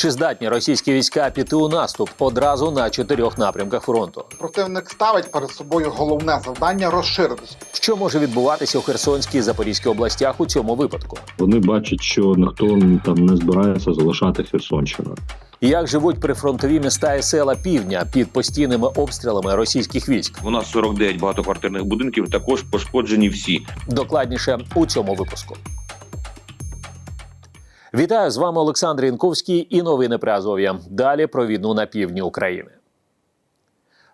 Чи здатні російські війська піти у наступ одразу на чотирьох напрямках фронту? Противник ставить перед собою головне завдання розширитися. Що може відбуватися у Херсонській і Запорізькій областях у цьому випадку? Вони бачать, що ніхто там не збирається залишати Херсонщину. Як живуть прифронтові міста і села півдня під постійними обстрілами російських військ? У нас 49 багатоквартирних будинків також пошкоджені всі. Докладніше у цьому випуску. Вітаю з вами Олександр Янковський і новини при Азов'я. Далі про війну на півдні України.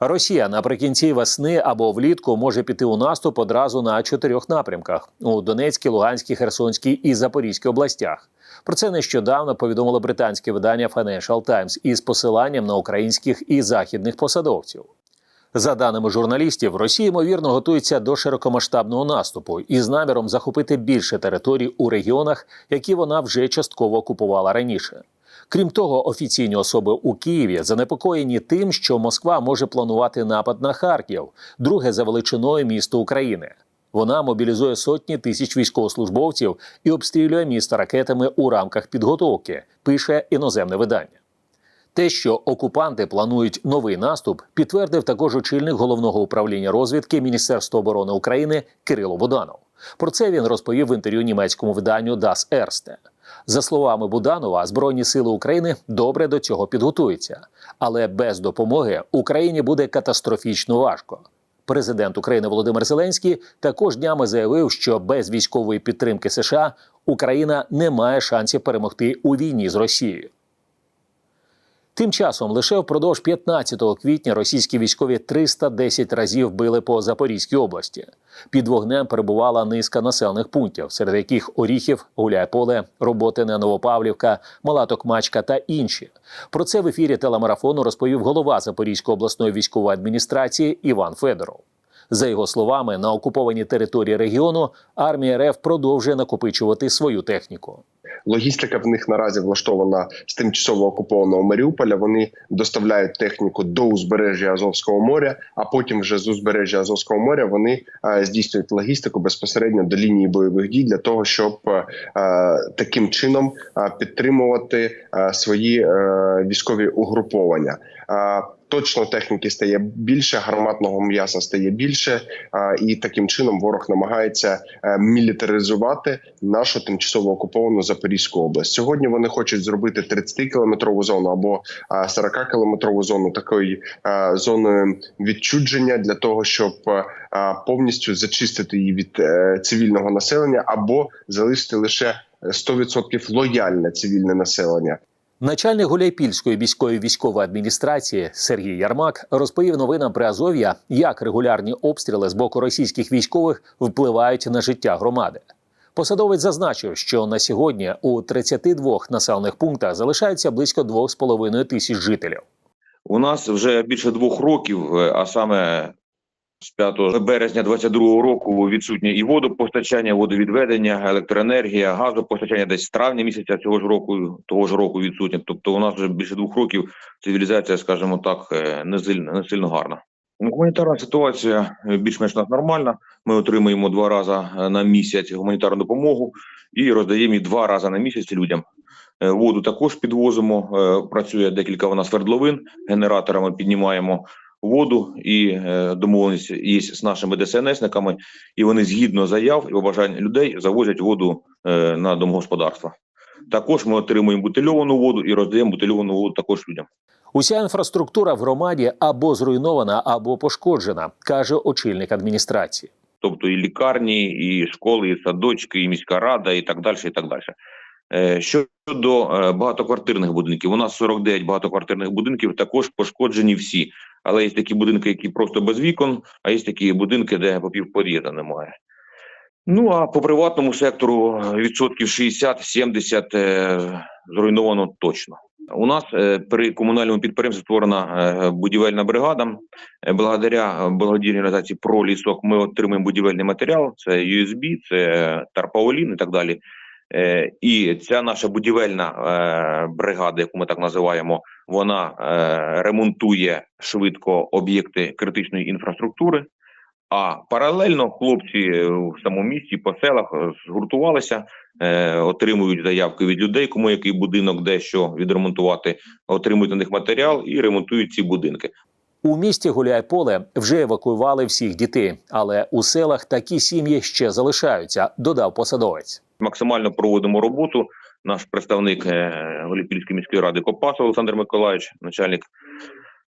Росія наприкінці весни або влітку може піти у наступ одразу на чотирьох напрямках у Донецькій, Луганській, Херсонській і Запорізькій областях. Про це нещодавно повідомило британське видання Financial Times із посиланням на українських і західних посадовців. За даними журналістів, Росія ймовірно готується до широкомасштабного наступу із наміром захопити більше територій у регіонах, які вона вже частково окупувала раніше. Крім того, офіційні особи у Києві занепокоєні тим, що Москва може планувати напад на Харків, друге за величиною місто України. Вона мобілізує сотні тисяч військовослужбовців і обстрілює місто ракетами у рамках підготовки, пише іноземне видання. Те, що окупанти планують новий наступ, підтвердив також очільник головного управління розвідки Міністерства оборони України Кирило Буданов. Про це він розповів в інтерв'ю німецькому виданню Das Erste. За словами Буданова, Збройні сили України добре до цього підготуються, але без допомоги Україні буде катастрофічно важко. Президент України Володимир Зеленський також днями заявив, що без військової підтримки США Україна не має шансів перемогти у війні з Росією. Тим часом лише впродовж 15 квітня російські військові 310 разів били по Запорізькій області. Під вогнем перебувала низка населених пунктів, серед яких Оріхів, Гуляйполе, Роботине, Новопавлівка, Мала Токмачка та інші. Про це в ефірі телемарафону розповів голова Запорізької обласної військової адміністрації Іван Федоров. За його словами, на окупованій території регіону армія РФ продовжує накопичувати свою техніку. Логістика в них наразі влаштована з тимчасово окупованого Маріуполя. Вони доставляють техніку до узбережжя Азовського моря, а потім вже з узбережжя Азовського моря вони е, здійснюють логістику безпосередньо до лінії бойових дій для того, щоб е, таким чином е, підтримувати свої військові угруповання. Точно техніки стає більше, гарматного м'яса стає більше, і таким чином ворог намагається е, мілітаризувати нашу тимчасово окуповану Запорізьку область. Сьогодні вони хочуть зробити 30 кілометрову зону або 40 кілометрову зону такої зоною відчудження для того, щоб повністю зачистити її від е, цивільного населення, або залишити лише 100% лояльне цивільне населення. Начальник Гуляйпільської міської військової адміністрації Сергій Ярмак розповів новинам при Азов'я, як регулярні обстріли з боку російських військових впливають на життя громади. Посадовець зазначив, що на сьогодні у 32 населених пунктах залишається близько 2,5 тисяч жителів. У нас вже більше двох років, е, а саме з 5 березня 22 року відсутнє і водопостачання, водовідведення, електроенергія, газопостачання десь з травня місяця цього ж року, того ж року відсутнє. Тобто, у нас вже більше двох років цивілізація, скажімо так, е, не сильно не сильно гарна. Ну, Гуманітарна ситуація е, більш-менш нормальна. Ми отримуємо два рази е, на місяць гуманітарну допомогу і роздаємо її два рази на місяць людям. Воду також підвозимо. Працює декілька у нас свердловин. Генераторами піднімаємо воду і е, домовленість є з нашими ДСНСниками, і вони згідно заяв і побажань людей завозять воду е, на домогосподарства. Також ми отримуємо бутильовану воду і роздаємо бутильовану воду також людям. Уся інфраструктура в громаді або зруйнована, або пошкоджена, каже очільник адміністрації. тобто і лікарні, і школи, і садочки, і міська рада, і так далі. І так далі. Е, Щодо багатоквартирних будинків, у нас 49 багатоквартирних будинків також пошкоджені всі. Але є такі будинки, які просто без вікон, а є такі будинки, де попівпод'їзда немає. Ну а по приватному сектору е, відсотків 60-70 е, зруйновано точно. У нас е, при комунальному підприємстві створена будівельна бригада. Благодаря благодійній організації про лісок ми отримуємо будівельний матеріал: це USB, це тарпаулін і так далі. Е, І ця наша будівельна е, бригада, яку ми так називаємо, вона е, ремонтує швидко об'єкти критичної інфраструктури. А паралельно хлопці в самому місті по селах згуртувалися отримують заявки від людей, кому який будинок дещо відремонтувати, отримують на них матеріал і ремонтують ці будинки. У місті Гуляйполе вже евакуювали всіх дітей, але у селах такі сім'ї ще залишаються, додав посадовець. Максимально проводимо роботу. Наш представник е, Голіпільської міської ради Копасов Олександр Миколаївич, начальник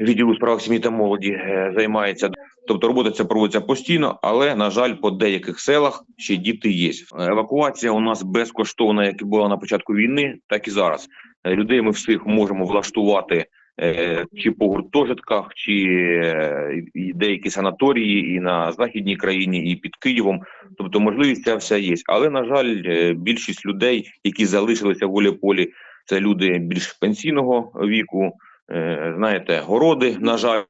відділу справ сім'ї та молоді, е, займається. Тобто робота ця проводиться постійно, але на жаль, по деяких селах ще діти є. Евакуація у нас безкоштовна, як і була на початку війни, так і зараз. Е, Людей ми всіх можемо влаштувати е, чи по гуртожитках, чи е, і деякі санаторії і на західній країні, і під Києвом. Тобто можливість ця вся є. Але на жаль, е, більшість людей, які залишилися в волі-полі, це люди більш пенсійного віку. Е, Знаєте, городи, на жаль,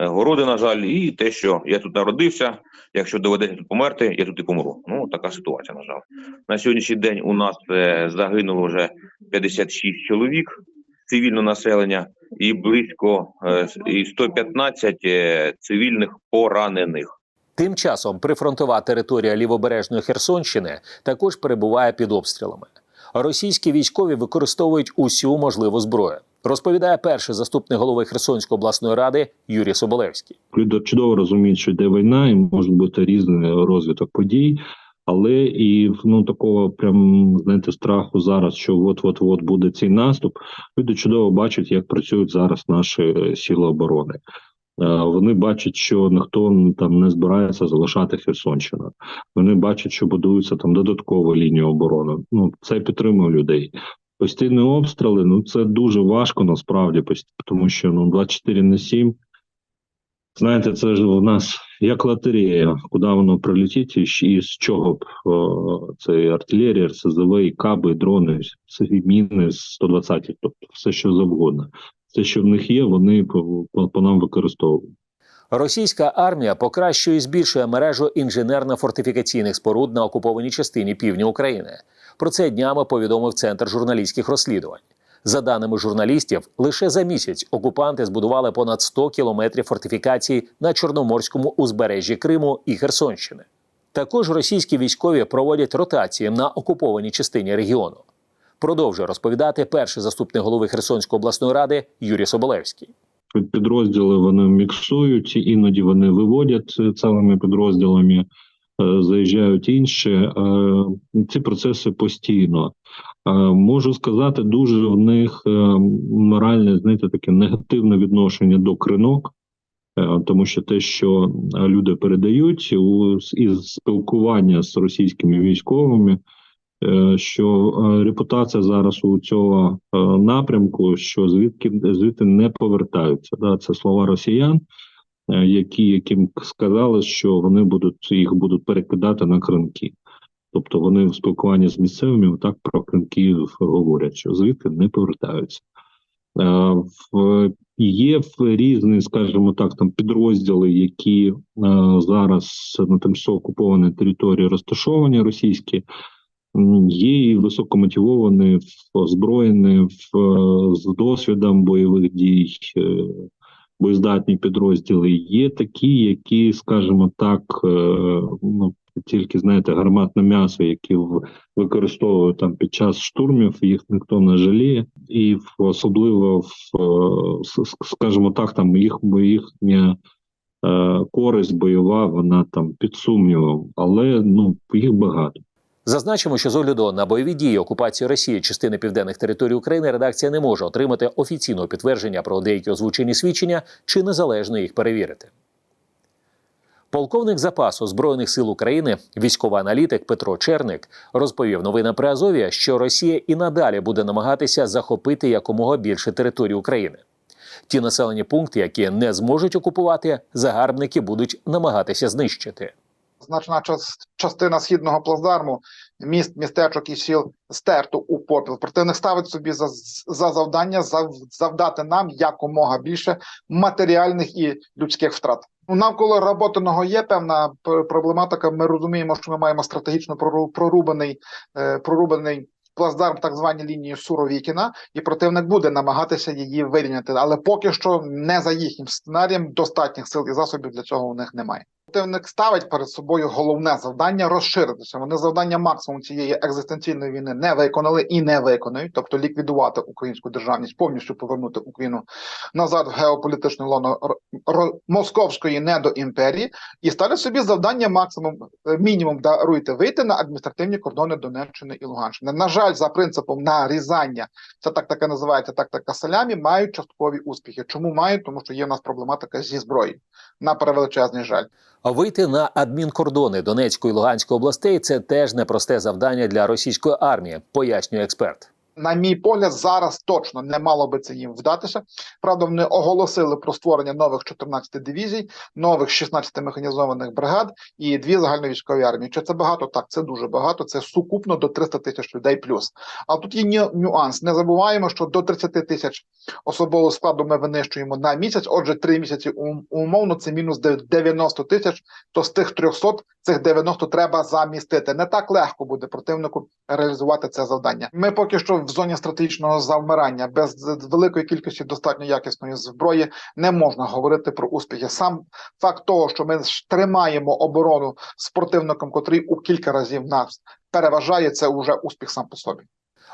Е, городи, на жаль, і те, що я тут народився. Якщо доведеться тут померти, я тут і помру. Ну така ситуація. На жаль, на сьогоднішній день у нас е, загинуло вже 56 чоловік цивільного населення і близько е, і 115 е, цивільних поранених. Тим часом прифронтова територія лівобережної Херсонщини також перебуває під обстрілами. Російські військові використовують усю можливу зброю. Розповідає перший заступник голови Херсонської обласної ради Юрій Соболевський. Люди чудово розуміють, що йде війна, і може бути різний розвиток подій. Але і ну такого прям знаєте страху зараз, що от от от буде цей наступ. Люди чудово бачать, як працюють зараз наші е, сили оборони. Е, Вони бачать, що ніхто там не збирається залишати Херсонщину. Вони бачать, що будуються там додаткові лінії оборони. Ну це підтримує людей. Постійні обстріли, ну це дуже важко насправді, тому що ну 24 на 7 Знаєте, це ж у нас як лотерея, куди воно прилетить, і, з чого б це артилерія, РСЗВ, каби, дрони, і міни з 120, тобто все, що завгодно. Все, що в них є, вони по, по, по нам використовують. Російська армія покращує і збільшує мережу інженерно-фортифікаційних споруд на окупованій частині півдня України. Про це днями повідомив Центр журналістських розслідувань. За даними журналістів, лише за місяць окупанти збудували понад 100 кілометрів фортифікацій на чорноморському узбережжі Криму і Херсонщини. Також російські військові проводять ротації на окупованій частині регіону. Продовжує розповідати перший заступник голови Херсонської обласної ради Юрій Соболевський. Підрозділи вони міксують, іноді вони виводять цілими підрозділами, заїжджають інші. Е, Ці процеси постійно. Е, Можу сказати, дуже в них е, моральне, знаєте, таке негативне відношення до кринок, е, тому що те, що е, люди передають із спілкування з російськими військовими, е, що е, репутація зараз у цього е, напрямку, що звідки звідти не повертаються. Да, це слова росіян, е, які яким сказали, що вони будуть їх будуть перекидати на кринки. Тобто вони в спілкуванні з місцевими так про кринки говорять, що звідки не повертаються. Е, в є в різні, скажімо так, там підрозділи, які е, зараз на тимчасово окупованій території розташовані російські, є і високомотивовані, озброєні в, е, з досвідом бойових дій, е, боєздатні підрозділи. Є такі, які, скажімо так, е, ну тільки знаєте, гарматне м'ясо, які використовують там під час штурмів, їх ніхто не жаліє, і особливо в е, скажімо так, там їх їхня е, користь бойова, вона там під сумнівом, але ну їх багато. Зазначимо, що з огляду на бойові дії окупації Росії частини південних територій України редакція не може отримати офіційного підтвердження про деякі озвучені свідчення чи незалежно їх перевірити. Полковник запасу Збройних сил України, військовий аналітик Петро Черник, розповів новинам при Азові, що Росія і надалі буде намагатися захопити якомога більше території України. Ті населені пункти, які не зможуть окупувати, загарбники будуть намагатися знищити. Значна час, частина східного плацдарму, міст, містечок і сіл стерто у попіл. Противник ставить собі за, за завдання зав, завдати нам якомога більше матеріальних і людських втрат. Ну, Навколо роботиного є певна проблематика. Ми розуміємо, що ми маємо стратегічно прору- прорубаний, е, прорубаний плацдарм, так звані лінії Суровікіна, і противник буде намагатися її вирівняти. Але поки що не за їхнім сценарієм достатніх сил і засобів для цього у них немає. Противник ставить перед собою головне завдання розширитися. Вони завдання максимум цієї екзистенційної війни не виконали і не виконують, тобто ліквідувати українську державність, повністю повернути Україну назад в геополітичне лоно московської недоімперії, і ставлять собі завдання максимум е, мінімум даруйте вийти на адміністративні кордони Донеччини і Луганщини. На жаль, за принципом нарізання, це так таке називається тактика салямі, мають часткові успіхи. Чому мають? Тому що є в нас проблематика зі зброєю. На превеличезний жаль. Вийти на адмінкордони Донецької і Луганської областей це теж непросте завдання для російської армії, пояснює експерт. На мій погляд, зараз точно не мало би це їм вдатися. Правда, вони оголосили про створення нових 14 дивізій, нових 16 механізованих бригад і дві загальновійськові армії. Чи це багато? Так, це дуже багато. Це сукупно до 300 тисяч людей плюс. А тут є ню- нюанс. Не забуваємо, що до 30 тисяч особового складу ми винищуємо на місяць. Отже, три місяці умовно це мінус де- 90 тисяч. То з тих 300 цих 90 треба замістити. Не так легко буде противнику реалізувати це завдання. Ми поки що в зоні стратегічного завмирання без великої кількості достатньо якісної зброї не можна говорити про успіхи. Сам факт того, що ми тримаємо оборону з противником, котрий у кілька разів нас переважає, це вже успіх сам по собі.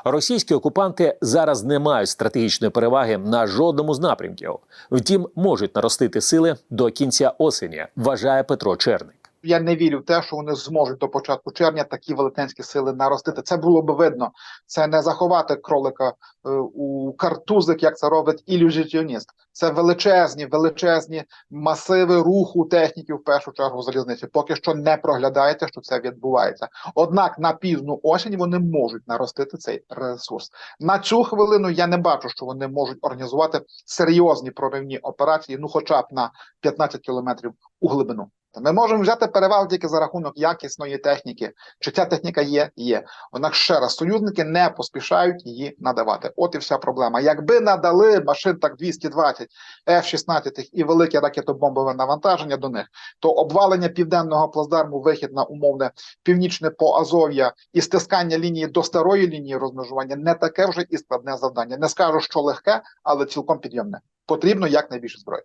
Російські окупанти зараз не мають стратегічної переваги на жодному з напрямків. Втім, можуть наростити сили до кінця осені, вважає Петро Черник. Я не вірю в те, що вони зможуть до початку червня такі велетенські сили наростити. Це було би видно. Це не заховати кролика е, у картузик, як це робить ілюзіоніст. Це величезні, величезні масиви руху техніки в першу чергу залізниці. Поки що не проглядаєте, що це відбувається. Однак на пізну осінь вони можуть наростити цей ресурс. На цю хвилину я не бачу, що вони можуть організувати серйозні проривні операції, ну хоча б на 15 кілометрів у глибину. Ми можемо взяти перевагу тільки за рахунок якісної техніки. Чи ця техніка є? Є. Однак ще раз союзники не поспішають її надавати. От і вся проблема. Якби надали машин так 220, F-16 і велике ракетобомбове навантаження до них, то обвалення південного плацдарму, вихід на умовне північне Поазов'я і стискання лінії до старої лінії розмежування не таке вже і складне завдання. Не скажу, що легке, але цілком підйомне. Потрібно якнайбільше зброї.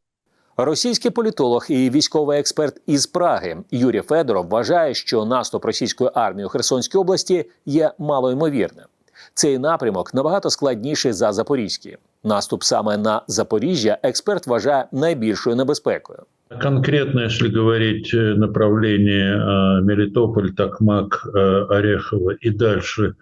Російський політолог і військовий експерт із Праги Юрій Федоров вважає, що наступ російської армії у Херсонській області є малоймовірним. Цей напрямок набагато складніший за Запорізький. Наступ саме на Запоріжжя експерт вважає найбільшою небезпекою. Конкретно, если говорить э, направление э, Мелитополь, Токмак, э, Орехово и дальше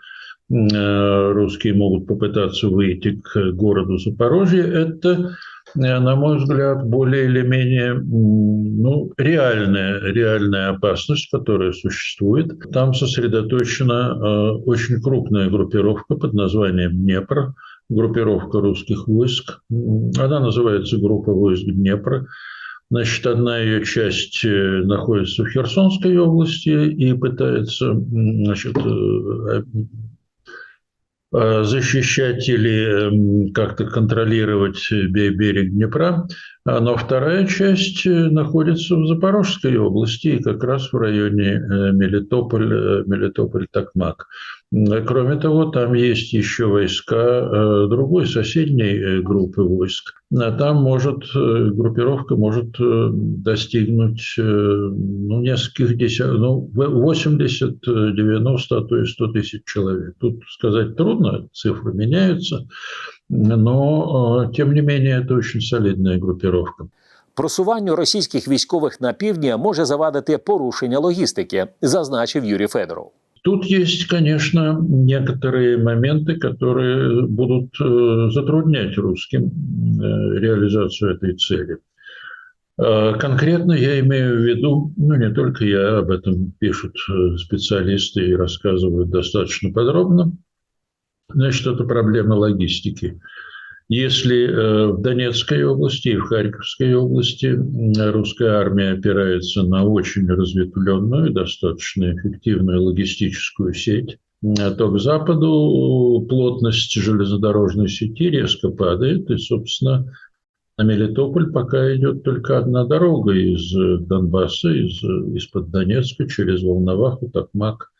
э, русские могут попытаться выйти к городу Запорожье, это, э, на мой взгляд, более или менее ну, реальная, реальная опасность, которая существует. Там сосредоточена э, очень крупная группировка под названием Днепр, группировка русских войск. Она называется группа войск Днепра. Значит, одна ее часть э, находится в Херсонской области и пытается значит, э, защищать или м, как-то контролировать бе- берег Днепра. А, Но вторая часть э, находится в Запорожской области и как раз в районе э, Мелитополь, э, Мелитополь-Токмак. М, Кроме того, там есть еще войска э, другой соседней э, группы войск. А Там может э, группировка может э, достигнуть э, ну, нескольких десятков, ну, в- 80, э, 90, а то и 100 тысяч человек. Тут сказать трудно, цифры меняются, но э, тем не менее это очень солидная группировка. Просуванню російських військових на півдні може завадити порушення логістики, зазначив Юрій Федоров. Тут есть, конечно, некоторые моменты, которые будут э, затруднять русским э, реализацию этой цели. Э, Конкретно я имею в виду, ну не только я, об этом пишут специалисты и рассказывают достаточно подробно, значит, это проблема логистики. Если э, в Донецкой области и в Харьковской области русская армия опирается на очень разветвленную, достаточно эффективную логистическую сеть, м, то к западу плотность железнодорожной сети резко падает, и, собственно, на Мелитополь пока идет только одна дорога из э, Донбасса, из, э, из-под Донецка через Волноваху, Токмак,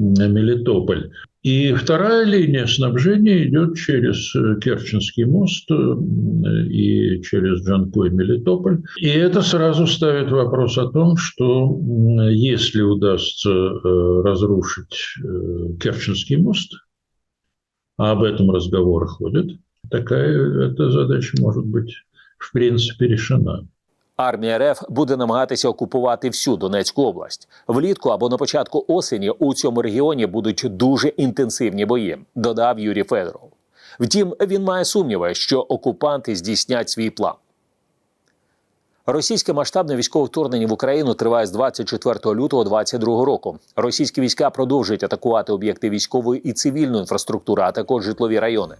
Мелитополь. И вторая линия снабжения идет через э, Керченский мост э, и через Джанкой Мелитополь. И это сразу ставит вопрос о том, что если удастся э, разрушить Керченский мост, а об этом разговоры ходят, такая эта задача может быть в принципе решена. Армія РФ буде намагатися окупувати всю Донецьку область. Влітку або на початку осені у цьому регіоні будуть дуже інтенсивні бої, додав Юрій Федоров. Втім, він має сумніви, що окупанти здійснять свій план. Російське масштабне військове вторгнення в Україну триває з 24 лютого 2022 року. Російські війська продовжують атакувати об'єкти військової і цивільної інфраструктури, а також житлові райони.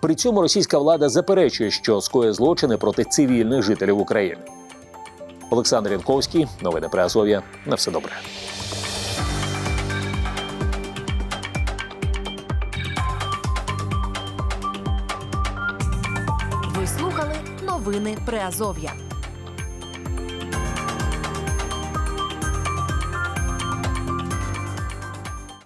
При цьому російська влада заперечує, що скоє злочини проти цивільних жителів України. Олександр Янковський, новини при Азов'я. На все добре. Ви слухали новини Приазов'я.